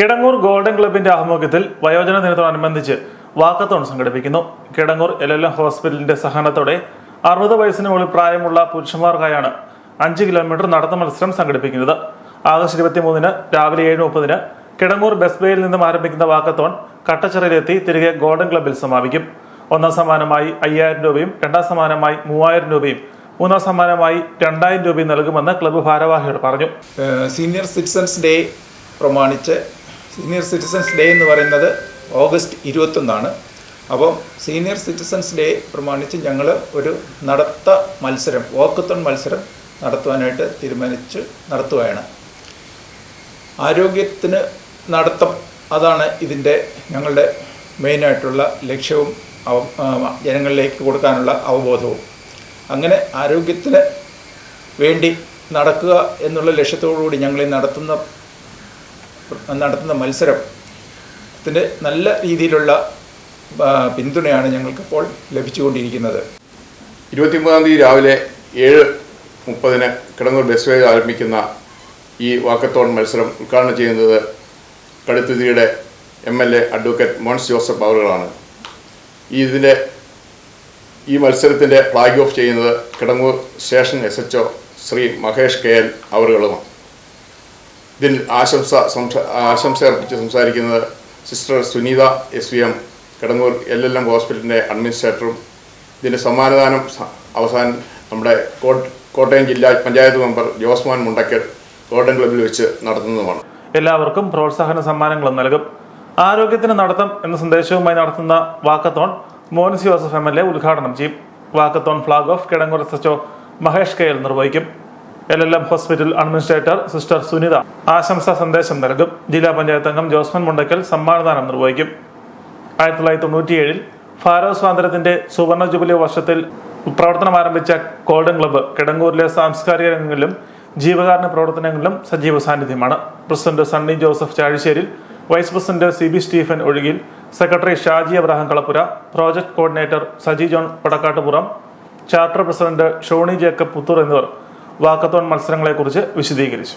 Kidangoor golden ക്ലബിന്റെ ആഭിമുഖ്യത്തിൽ വയോജന ദിനത്തോടനുബന്ധിച്ച് വാക്കത്തോൺ സംഘടിപ്പിക്കുന്നു. കിടങ്ങൂർ എൽ എൽ എം ഹോസ്പിറ്റലിന്റെ സഹകരണത്തോടെ അറുപത് വയസ്സിന് മുകളിൽ പ്രായമുള്ള പുരുഷന്മാർക്കായാണ് അഞ്ച് കിലോമീറ്റർ നടത്ത മത്സരം സംഘടിപ്പിക്കുന്നത്. ആഗസ്റ്റ് ഇരുപത്തിമൂന്നിന് രാവിലെ ഏഴ് മുപ്പതിന് കിടങ്ങൂർ ബസ് ബേയിൽ നിന്നും ആരംഭിക്കുന്ന വാക്കത്തോൺ കട്ടച്ചിറയിലെത്തി തിരികെ ഗോൾഡൻ ക്ലബിൽ സമാപിക്കും. ഒന്നാം സമ്മാനമായി അയ്യായിരം രൂപയും രണ്ടാം സമ്മാനമായി മൂവായിരം രൂപയും മൂന്നാം സമ്മാനമായി രണ്ടായിരം രൂപയും നൽകുമെന്ന് ക്ലബ് ഭാരവാഹികൾ പറഞ്ഞു. സീനിയർ സിറ്റിസൺസ് ഡേ പ്രമാണിച്ച് സീനിയർ സിറ്റിസൻസ് ഡേ എന്ന് പറയുന്നത് ഓഗസ്റ്റ് ഇരുപത്തൊന്നാണ്. അപ്പം സീനിയർ സിറ്റിസൻസ് ഡേ പ്രമാണിച്ച് ഞങ്ങൾ ഒരു നടത്ത മത്സരം വാക്കത്തോൺ മത്സരം നടത്തുവാനായിട്ട് തീരുമാനിച്ച് നടത്തുകയാണ്. ആരോഗ്യത്തിന് നടത്തം അതാണ് ഇതിന്റെ ഞങ്ങളുടെ മെയിനായിട്ടുള്ള ലക്ഷ്യവും ജനങ്ങളിലേക്ക് കൊടുക്കാനുള്ള അവബോധവും. അങ്ങനെ ആരോഗ്യത്തിന് വേണ്ടി നടക്കുക എന്നുള്ള ലക്ഷ്യത്തോടുകൂടി ഞങ്ങൾ നടത്തുന്ന നടത്തുന്ന മത്സരത്തിന്റെ നല്ല രീതിയിലുള്ള പിന്തുണയാണ് ഞങ്ങൾക്കിപ്പോൾ ലഭിച്ചുകൊണ്ടിരിക്കുന്നത്. ഇരുപത്തിമൂന്നാം തീയതി രാവിലെ ഏഴ് മുപ്പതിന് ബസ് വേ ആരംഭിക്കുന്ന ഈ വാക്കത്തോൺ മത്സരം ഉദ്ഘാടനം ചെയ്യുന്നത് കടുത്തുതിയുടെ M L A advocate Mons Joseph അവറുകളാണ്. ഈ ഇതിന്റെ ഈ മത്സരത്തിന്റെ ഫ്ലാഗ് ഓഫ് ചെയ്യുന്നത് Kidangoor station S H Shri Mahesh K L അവറുകളുമാണ്. ഇതിൽ ആശംസ ആശംസ അർപ്പിച്ച് സംസാരിക്കുന്നത് sister Suneetha S V M Kidangoor L L M ഹോസ്പിറ്റലിന്റെ അഡ്മിനിസ്ട്രേറ്ററും ഇതിന്റെ സമ്മാനദാനം അവസാനം നമ്മുടെ കോട്ടയം ജില്ലാ പഞ്ചായത്ത് മെമ്പർ ജോസ്മാൻ മുണ്ടക്കൽ ഗോൾഡൻ ക്ലബിൽ വെച്ച് നടത്തുന്നതുമാണ്. എല്ലാവർക്കും പ്രോത്സാഹന സമ്മാനങ്ങളും നൽകും. ആരോഗ്യത്തിന് നടത്തം എന്ന സന്ദേശവുമായി നടത്തുന്ന walkathon Mons Joseph M L A ഉദ്ഘാടനം ചെയ്യും. Walkathon flag off Kidangoor S H Mahesh K L നിർവഹിക്കും. L L M hospital administrator sister Sunitha ആശംസാ സന്ദേശം നൽകും. ജില്ലാ പഞ്ചായത്ത് അംഗം ജോസ്മൻ മുണ്ടക്കൽ സമ്മാനദാനം നിർവഹിക്കും. ആയിരത്തി തൊള്ളായിരത്തി തൊണ്ണൂറ്റിയേഴിൽ ഭാരത സ്വാതന്ത്ര്യത്തിന്റെ സുവർണ ജൂബിലി വർഷത്തിൽ പ്രവർത്തനം ആരംഭിച്ച ഗോൾഡൻ ക്ലബ്ബ് കിടങ്ങൂരിലെ സാംസ്കാരിക രംഗങ്ങളിലും ജീവകാരുണ്യ പ്രവർത്തനങ്ങളിലും സജീവ സാന്നിധ്യമാണ്. President Sunny Joseph Chazhisseril vice president C B Stephen Ozhukil secretary Shaji Abraham Kalappura project coordinator Saji John Padakkattupuram chapter president Shoni Jacob Puthoor എന്നിവർ വാക്കത്തോൺ മത്സരങ്ങളെക്കുറിച്ച് വിശദീകരിച്ചു.